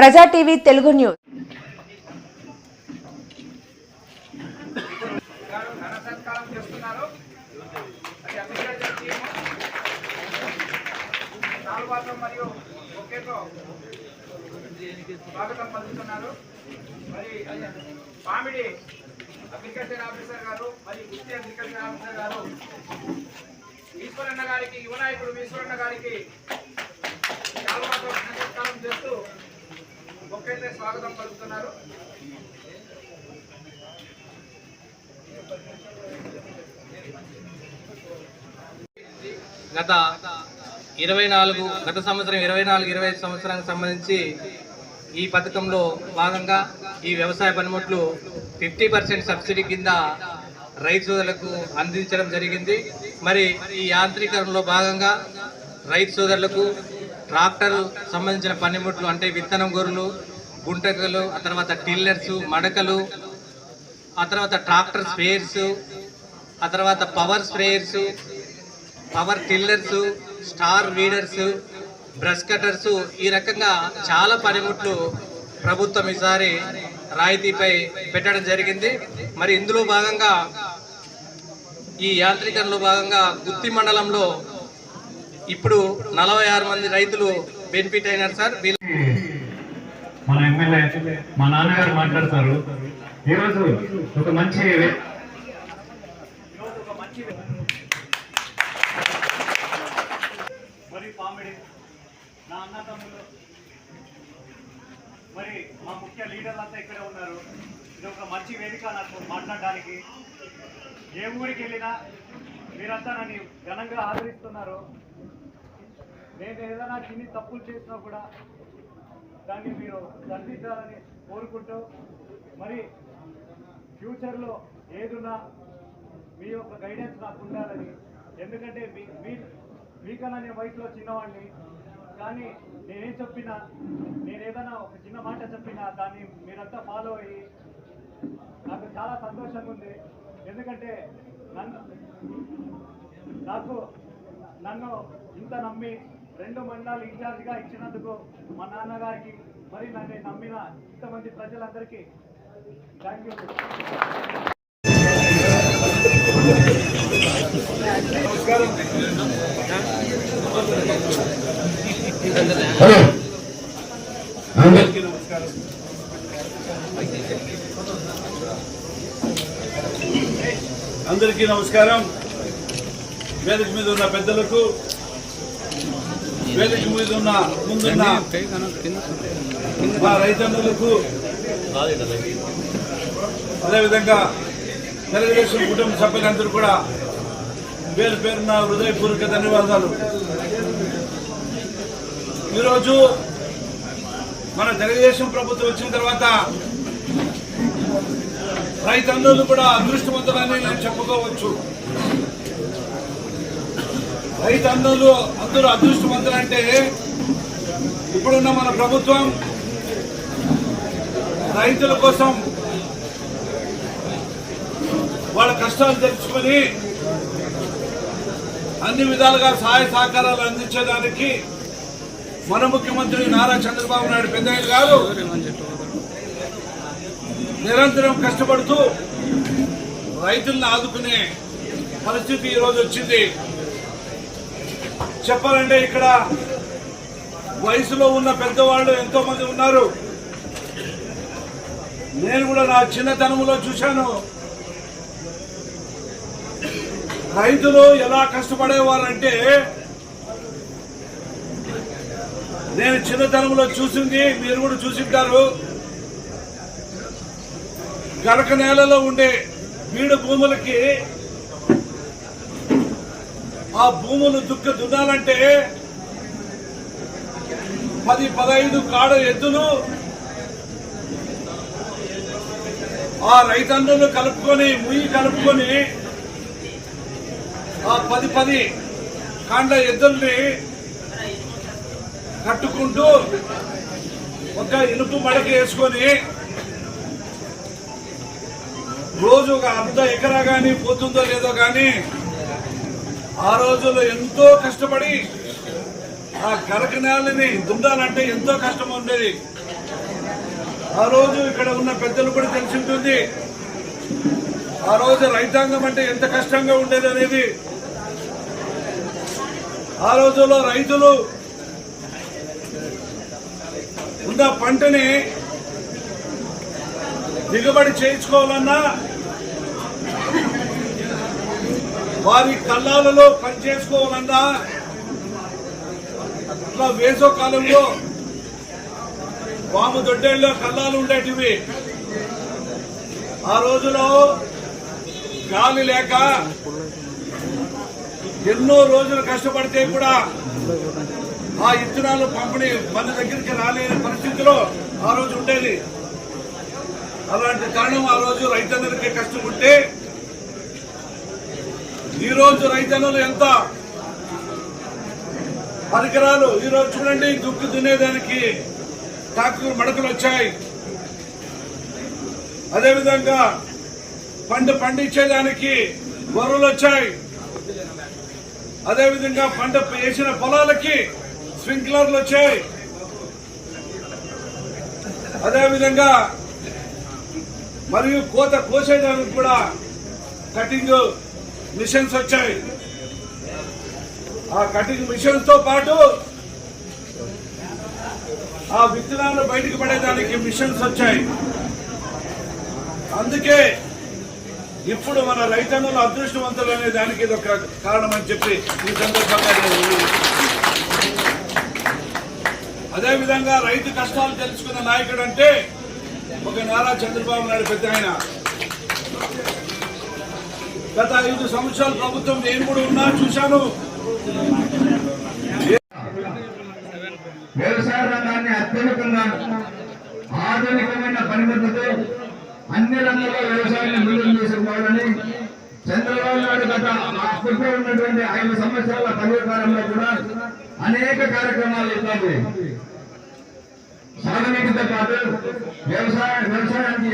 ప్రజా TV Telugu news ఘన సత్కారం చేస్తున్నారు అది అగ్రికల్చర్ మరియు ఒకేతో స్వాగతం పలుకుతున్నారు మరి పామిడి అగ్రికల్చర్ ఆఫీసర్ గారు మరి గుత్తి అగ్రికల్చర్ ఆఫీసర్ గారు ఈశ్వరన్న గారికి యువ నాయకుడు ఈశ్వరన్న గారికి స్వాగతం పలుకుతున్నారు. గత ఇరవై నాలుగు గత సంవత్సరం ఇరవై నాలుగు ఇరవై ఐదు సంవత్సరానికి సంబంధించి ఈ పథకంలో భాగంగా ఈ వ్యవసాయ పనిముట్లు ఫిఫ్టీ పర్సెంట్ సబ్సిడీ కింద రైతు సోదరులకు అందించడం జరిగింది. మరి ఈ యాంత్రీకరణలో భాగంగా రైతు సోదరులకు ట్రాక్టర్ సంబంధించిన పనిముట్లు అంటే విత్తనం గొర్రెలు గుంటకలు ఆ తర్వాత టిల్లర్స్ మడకలు ఆ తర్వాత ట్రాక్టర్ స్పేర్స్ ఆ తర్వాత power sprayers power tillers star weeders brush cutters ఈ రకంగా చాలా పనిముట్లు ప్రభుత్వం ఈసారి రాయితీపై పెట్టడం జరిగింది. మరి ఇందులో భాగంగా ఈ యాంత్రీకరణలో భాగంగా గుత్తి మండలంలో ఇప్పుడు నలభై ఆరు మంది రైతులు బెనిఫిట్ అయినారు సార్. మన ఎమ్మెల్యే మా నాన్నగారు మాట్లాడతారు. ఈరోజు ఒక మంచి మరి పామిడి నా అన్నతమ్ములు మరి మా ముఖ్య లీడర్లు అంతా ఇక్కడే ఉన్నారు. ఇది ఒక మంచి వేదిక నాకు మాట్లాడడానికి. ఏ ఊరికి వెళ్ళినా మీరంతా నన్ను ఘనంగా ఆదరిస్తున్నారు. నేను ఏదైనా చిన్ని తప్పులు చేసినా కూడా దాన్ని మీరు సరిదిద్దాలని కోరుకుంటూ మరి ఫ్యూచర్లో ఏదున్నా మీ యొక్క గైడెన్స్ నాకు ఉండాలని ఎందుకంటే మీ మీ మీకన్నా నేను వయసులో చిన్నవాడిని కానీ నేనేం చెప్పినా నేను ఏదైనా ఒక చిన్న మాట చెప్పినా దాన్ని మీరంతా ఫాలో అయ్యి నాకు చాలా సంతోషంగా ఉంది. ఎందుకంటే నన్ను నాకు నన్ను ఇంత నమ్మి రెండు మండలాలు ఇన్ఛార్జిగా ఇచ్చినందుకు మా నాన్నగారికి మరి నన్ను నమ్మిన ఇంతమంది ప్రజలందరికీ థ్యాంక్ యూ అందరికీ నమస్కారం. వేదిక మీద ఉన్న పెద్దలకు వేదిక మీద ఉన్న ముందున్న మా రైతన్నులకు అదేవిధంగా తెలుగుదేశం కుటుంబ సభ్యులందరూ కూడా పేరు పేరున హృదయపూర్వక ధన్యవాదాలు. ఈరోజు మన తెలుగుదేశం ప్రభుత్వం వచ్చిన తర్వాత రైతన్నులు కూడా అదృష్టవంతులని నేను చెప్పుకోవచ్చు. రైతు అందరూ అదృష్టవంతులంటే ఇప్పుడున్న మన ప్రభుత్వం రైతుల కోసం వాళ్ళ కష్టాలు తెలుసుకొని అన్ని విధాలుగా సహాయ సహకారాలు అందించడానికి మన ముఖ్యమంత్రి నారా చంద్రబాబు నాయుడు పెద్దయ్య గారు నిరంతరం కష్టపడుతూ రైతులను ఆదుకునే పరిస్థితి ఈరోజు వచ్చింది. చెప్పాలంటే ఇక్కడ వయసులో ఉన్న పెద్దవాళ్ళు ఎంతో మంది ఉన్నారు. నేను కూడా నా చిన్నతనంలో చూశాను. రైతులు ఎలా కష్టపడేవారంటే నేను చిన్నతనంలో చూసింది మీరు కూడా చూసింటారు గరక నేలలో ఉండే బీడు భూములకి ఆ భూములు దుక్క దున్నాలంటే పది పదహైదు కాడ ఎద్దులు ఆ రైతన్నులు కలుపుకొని ముయ్యి కలుపుకొని ఆ పది పది కాండ ఎద్దుల్ని కట్టుకుంటూ ఒక ఇనుపు మడక వేసుకొని రోజు ఒక అర్ధ ఎకరా కానీ పోతుందో లేదో కానీ ఆ రోజుల్లో ఎంతో కష్టపడి ఆ కరకనాలని నేలని ఎంతో కష్టం ఉండేది. ఆ రోజు ఇక్కడ ఉన్న పెద్దలు కూడా తెలిసి ఉంటుంది ఆ రోజు రైతాంగం అంటే ఎంత కష్టంగా ఉండేది అనేది. ఆ రోజుల్లో రైతులు ఉన్న పంటని దిగుబడి చేయించుకోవాలన్నా వారి కళ్ళాలలో పని చేసుకోవాలన్నా ఇట్లా వేసో కాలంలో వాము దొడ్డేళ్ళలో కళ్ళాలు ఉండేటివి. ఆ రోజులో గాలి లేక ఎన్నో రోజులు కష్టపడితే కూడా ఆ ఇత్తనాలు పంపిణీ మన దగ్గరికి రాలేని పరిస్థితిలో ఆ రోజు ఉండేది. అలాంటి కారణం ఆ రోజు రైతన్నలకి కష్టం ఉంటే ఈ రోజు రైతన్నలు ఎంత పరికరాలు ఈ రోజు చూడండి దుక్కు దున్నేదానికి ట్రాక్టర్ మడకలు వచ్చాయి. అదేవిధంగా పంట పండించేదానికి గొర్రెలు వచ్చాయి. అదేవిధంగా పంట వేసిన పొలాలకి స్ప్రింక్లర్లు వచ్చాయి. అదేవిధంగా మరియు కోత కోసేదానికి కూడా కటింగ్ మిషన్స్ వచ్చాయి. ఆ కటింగ్ మిషన్స్తో పాటు ఆ విత్తనాలు బయటకు పడేదానికి మిషన్స్ వచ్చాయి. అందుకే ఇప్పుడు మన రైతన్నులు అదృష్టవంతులు అనే దానికి ఇది ఒక కారణం అని చెప్పి ఈ సందర్భంగా అదేవిధంగా రైతు కష్టాలు తెలుసుకున్న నాయకుడు అంటే ఒక నారా చంద్రబాబు నాయుడు పెద్ద ఆయన. గత ఐదు సంవత్సరాల ప్రభుత్వం నేను కూడా ఉన్నా చూశాను. వ్యవసాయ రంగాన్ని అత్యధికంగా ఆధునికమైన పనిపద్ధతితో అన్ని రంగాల్లో వ్యవసాయాన్ని ముందుకు చేసుకోవాలని చంద్రబాబు నాయుడు గత అప్పట్లో ఉన్నటువంటి ఐదు సంవత్సరాల పర్యకాలంలో కూడా అనేక కార్యక్రమాలు ఉన్నాయి సాగునీటితో పాటు వ్యవసాయ వ్యవసాయానికి